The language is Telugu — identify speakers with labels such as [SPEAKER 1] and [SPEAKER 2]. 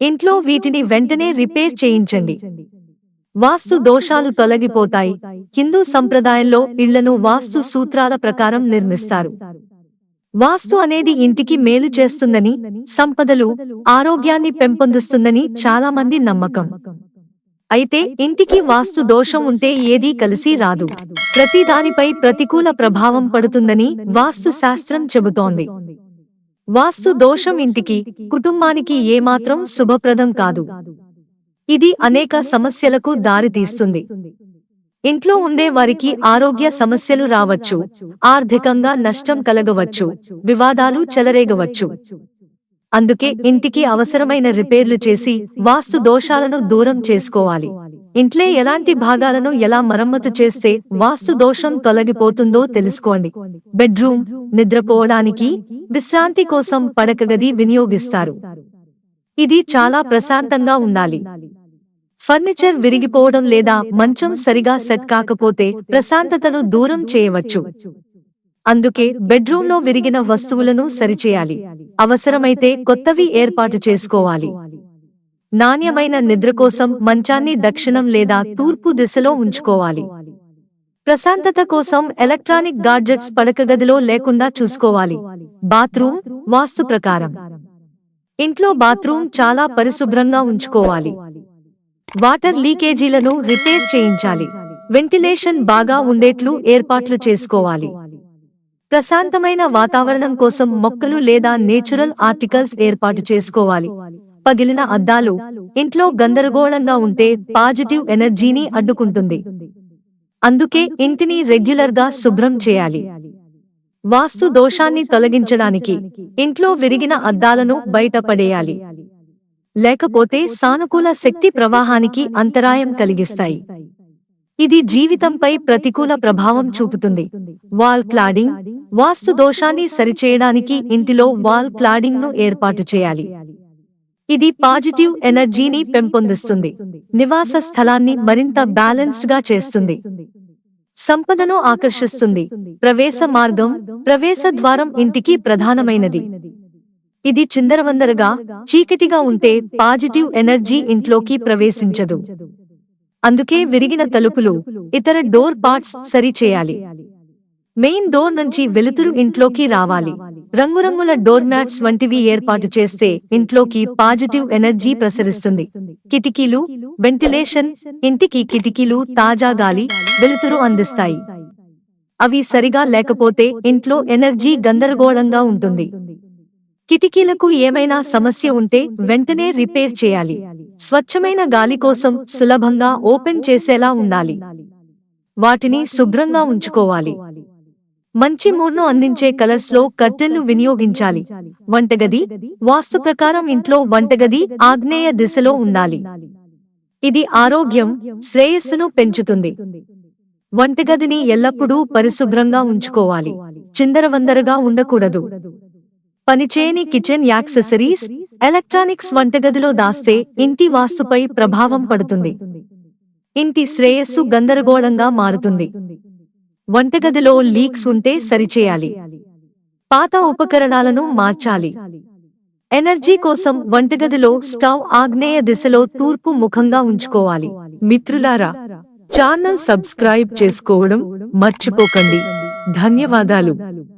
[SPEAKER 1] ఇంట్లో వీటిని వెంటనే రిపేర్ చేయించండి. వాస్తు దోషాలు తొలగిపోతాయి. హిందూ సంప్రదాయంలో ఇళ్ళను వాస్తు సూత్రాల ప్రకారం నిర్మిస్తారు. వాస్తు అనేది ఇంటికి మేలు చేస్తుందని సంపదలు ఆరోగ్యాన్ని పెంపొందిస్తుందని చాలా మంది నమ్మకం. అయితే ఇంటికి వాస్తు దోషం ఉంటే ఏదీ కలిసి రాదు. ప్రతి దానిపై ప్రతికూల ప్రభావం పడుతుందని వాస్తు శాస్త్రం చెబుతోంది. వాస్తు దోషం ఇంటికి కుటుంబానికి ఏమాత్రం శుభప్రదం కాదు. ఇది అనేక సమస్యలకు దారితీస్తుంది. ఇంట్లో ఉండే వారికి ఆరోగ్య సమస్యలు రావచ్చు ఆర్థికంగా నష్టం కలగవచ్చు వివాదాలు చెలరేగవచ్చు. అందుకే ఇంటికి అవసరమైన రిపేర్లు చేసి వాస్తు దోషాలను దూరం చేసుకోవాలి. ఇంట్లో ఎలాంటి భాగాలను ఎలా మరమ్మతు చేస్తే వాస్తు దోషం తొలగిపోతుందో తెలుసుకోండి. బెడ్రూమ్ నిద్రపోవడానికి విశ్రాంతి కోసం పడక గది వినియోగిస్తారు. ఇది చాలా ప్రశాంతంగా ఉండాలి. ఫర్నిచర్ విరిగిపోవడం లేదా మంచం సరిగా సెట్ కాకపోతే ప్రశాంతతను దూరం చేయవచ్చు. అందుకే బెడ్రూమ్లో విరిగిన వస్తువులను సరిచేయాలి. అవసరమైతే కొత్తవి ఏర్పాటు చేసుకోవాలి. నాణ్యమైన నిద్ర కోసం మంచాన్ని దక్షిణం లేదా తూర్పు దిశలో ఉంచుకోవాలి. ప్రశాంతత కోసం ఎలక్ట్రానిక్ గాడ్జెట్స్ పడక గదిలో లేకుండా చూసుకోవాలి. బాత్రూమ్ వాస్తు ప్రకారం. ఇంట్లో బాత్రూమ్ చాలా పరిశుభ్రంగా ఉంచుకోవాలి. వాటర్ లీకేజీలను రిపేర్ చేయించాలి. వెంటిలేషన్ బాగా ఉండేట్లు ఏర్పాట్లు చేసుకోవాలి. ప్రశాంతమైన వాతావరణం కోసం మొక్కలు లేదా నేచురల్ ఆర్టికల్స్ ఏర్పాటు చేసుకోవాలి. పగిలిన అద్దాలు ఇంట్లో గందరగోళంగా ఉంటే పాజిటివ్ ఎనర్జీని అడ్డుకుంటుంది. అందుకే ఇంటిని రెగ్యులర్గా శుభ్రం చేయాలి. వాస్తు దోషాన్ని తొలగించడానికి ఇంట్లో విరిగిన అద్దాలను బయటపడేయాలి లేకపోతే సానుకూల శక్తి ప్రవాహానికి అంతరాయం కలిగిస్తాయి. ఇది జీవితంపై ప్రతికూల ప్రభావం చూపుతుంది. వాల్ క్లాడింగ్ వాస్తు దోషాన్ని సరిచేయడానికి ఇంటిలో వాల్ క్లాడింగ్ను ఏర్పాటు చేయాలి. ఇది పాజిటివ్ ఎనర్జీని పెంపొందిస్తుంది. నివాస స్థలాన్ని మరింత బ్యాలెన్స్డ్గా చేస్తుంది. సంపదను ఆకర్షిస్తుంది. ప్రవేశ మార్గం ప్రవేశ ద్వారం ఇంటికి ప్రధానమైనది. ఇది చిందరవందరగా చీకటిగా ఉంటే పాజిటివ్ ఎనర్జీ ఇంట్లోకి ప్రవేశించదు. అందుకే విరిగిన తలుపులు ఇతర డోర్ పార్ట్స్ సరిచేయాలి. మెయిన్ డోర్ నుంచి వెలుతురు ఇంట్లోకి రావాలి. రంగురంగుల డోర్ మ్యాట్స్ వంటివి ఏర్పాటు చేస్తే ఇంట్లోకి పాజిటివ్ ఎనర్జీ ప్రసరిస్తుంది. కిటికీలు వెంటిలేషన్ ఇంటికి కిటికీలు తాజా గాలి వెలుతురు అందిస్తాయి. అవి సరిగా లేకపోతే ఇంట్లో ఎనర్జీ గందరగోళంగా ఉంటుంది. కిటికీలకు ఏమైనా సమస్య ఉంటే వెంటనే రిపేర్ చేయాలి. స్వచ్ఛమైన గాలి కోసం సులభంగా ఓపెన్ చేసేలా ఉండాలి. వాటిని శుభ్రంగా ఉంచుకోవాలి. మంచి మూడ్ను అందించే కలర్స్లో కర్టెన్లు వినియోగించాలి. వంటగది వాస్తు ప్రకారం ఇంట్లో వంటగది ఆగ్నేయ దిశలో ఉండాలి. ఇది ఆరోగ్యం శ్రేయస్సును పెంచుతుంది. వంటగదిని ఎల్లప్పుడూ పరిశుభ్రంగా ఉంచుకోవాలి. చిందరవందరగా ఉండకూడదు. పనిచేయని కిచెన్ యాక్సెసరీస్ ఎలక్ట్రానిక్స్ వంటగదిలో దాస్తే ఇంటి వాస్తుపై ప్రభావం పడుతుంది. ఇంటి శ్రేయస్సు గందరగోళంగా మారుతుంది. వంటగదిలో లీక్స్ ఉంటే సరిచేయాలి. పాత ఉపకరణాలను మార్చాలి. ఎనర్జీ కోసం వంటగదిలో స్టవ్ ఆగ్నేయ దిశలో తూర్పు ముఖంగా ఉంచుకోవాలి. మిత్రులారా ఛానల్ సబ్స్క్రైబ్ చేసుకోవడం మర్చిపోకండి. ధన్యవాదాలు.